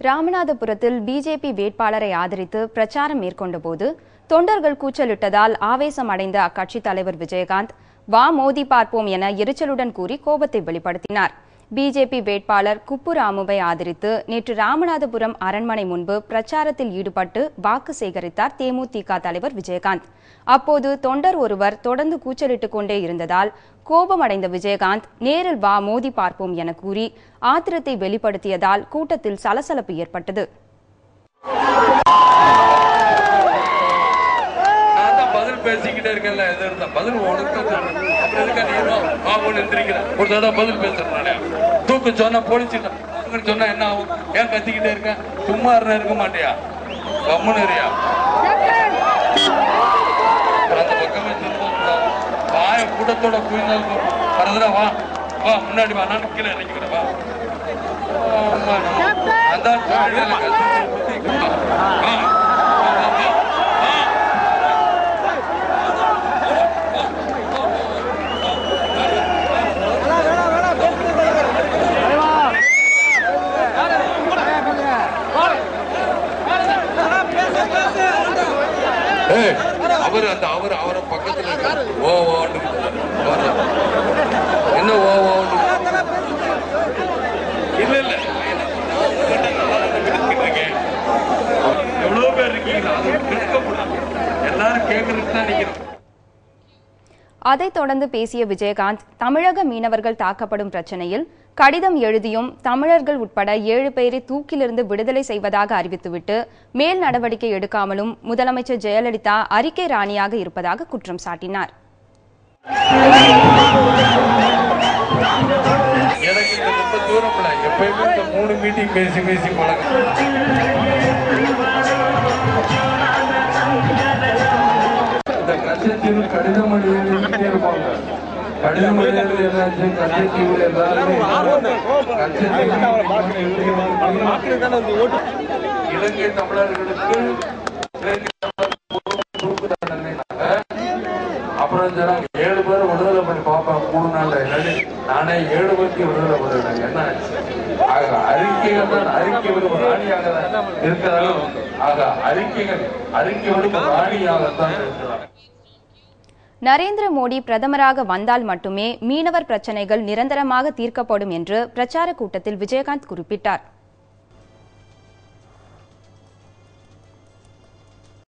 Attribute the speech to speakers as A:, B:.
A: ராமநாதபுரத்தில் பிஜேபி வேட்பாளரை ஆதரித்து பிரச்சாரம் மேற்கொண்டபோது தொண்டர்கள் கூச்சலிட்டதால் ஆவேசம் அடைந்த அக்கட்சி தலைவர் விஜயகாந்த் வா மோதி பார்ப்போம் என எரிச்சலுடன் கூறி கோபத்தை வெளிப்படுத்தினார். பிஜேபி வேட்பாளர் குப்புராமுவை ஆதரித்து நேற்று ராமநாதபுரம் அரண்மனை முன்பு பிரச்சாரத்தில் ஈடுபட்டு வாக்கு சேகரித்தார் தேமுதிக தலைவர் விஜயகாந்த். அப்போது தொண்டர் ஒருவர் தொடர்ந்து கூச்சலிட்டுக் கொண்டே இருந்ததால் கோபமடைந்த விஜயகாந்த் நேரில் வா மோதி பார்ப்போம் என கூறி ஆத்திரத்தை வெளிப்படுத்தியதால் கூட்டத்தில் சலசலப்பு ஏற்பட்டது.
B: பேசிக்கிட்டே இருக்கல எது இருந்தா பதில் உனக்கு தான் அப்புறம் எதுக்கா நீ இன்னும் ஆ ஒரு தடவை பதில் பேசுறேன் தூக்கு சொன்னா போலிச்சுட்டேன் சொன்னா என்ன ஆகும்? ஏன் கத்திக்கிட்டே இருக்கேன் சும்மா இருக்க மாட்டியா? கம்முன்னு இருயா அந்த பக்கமே திரும்ப வாய கூட்டத்தோட குயினால் வரதுடா வா. வா முன்னாடி வா. நான் கீழே இறங்கிக்கிறேன் வா. ஆமா, அதான் சொல்றேன்ல, கத்திக்கிட்டே சுத்தி. வா, வா, வா, வா, வா. ஏய், அவர் அந்த அவர் அவரை பக்கத்துல இருக்காரு. ஓ ஓன்னு என்ன ஓ ஓன்னு இல்ல இல்ல. எவ்வளவு பேர் இருக்கீங்க அது கேட்கக்கூடாது எல்லாரும் கேட்கறதுக்கு தான் நிக்கிறோம்.
A: அதைத் தொடர்ந்து பேசிய விஜயகாந்த் தமிழக மீனவர்கள் தாக்கப்படும் பிரச்சனையில் கடிதம் எழுதியும் தமிழர்கள் உட்பட ஏழு பேரை தூக்கிலிருந்து விடுதலை செய்வதாக அறிவித்துவிட்டு மேல் நடவடிக்கை எடுக்காமலும் முதலமைச்சர் ஜெயலலிதா அறிக்கை ராணியாக இருப்பதாக குற்றம் சாட்டினார்.
B: கடிதம் கடிதம் எழுதி எல்லாருமே இலங்கை தமிழர்களுக்கு அப்புறம் சொன்னாங்க ஏழு பேர் விடுதலை பண்ணி பார்ப்பேன் மூணு நாள்ல நானே ஏழு பேருக்கு விடுதலை பண்ணுறேன் என்ன ஆக அறிக்கைகள் தான் அறிக்கை விடும் ராணியாக தான் இருக்கிறார்கள் ஆக அறிக்கைகள் அறிக்கை விடும் ராணியாகத்தான் இருக்கிறார்கள்
A: நரேந்திர மோடி பிரதமராக வந்தால் மட்டுமே மீனவர் பிரச்சனைகள் நிரந்தரமாக தீர்க்கப்படும் என்று பிரச்சார கூட்டத்தில் விஜயகாந்த் குறிப்பிட்டார்.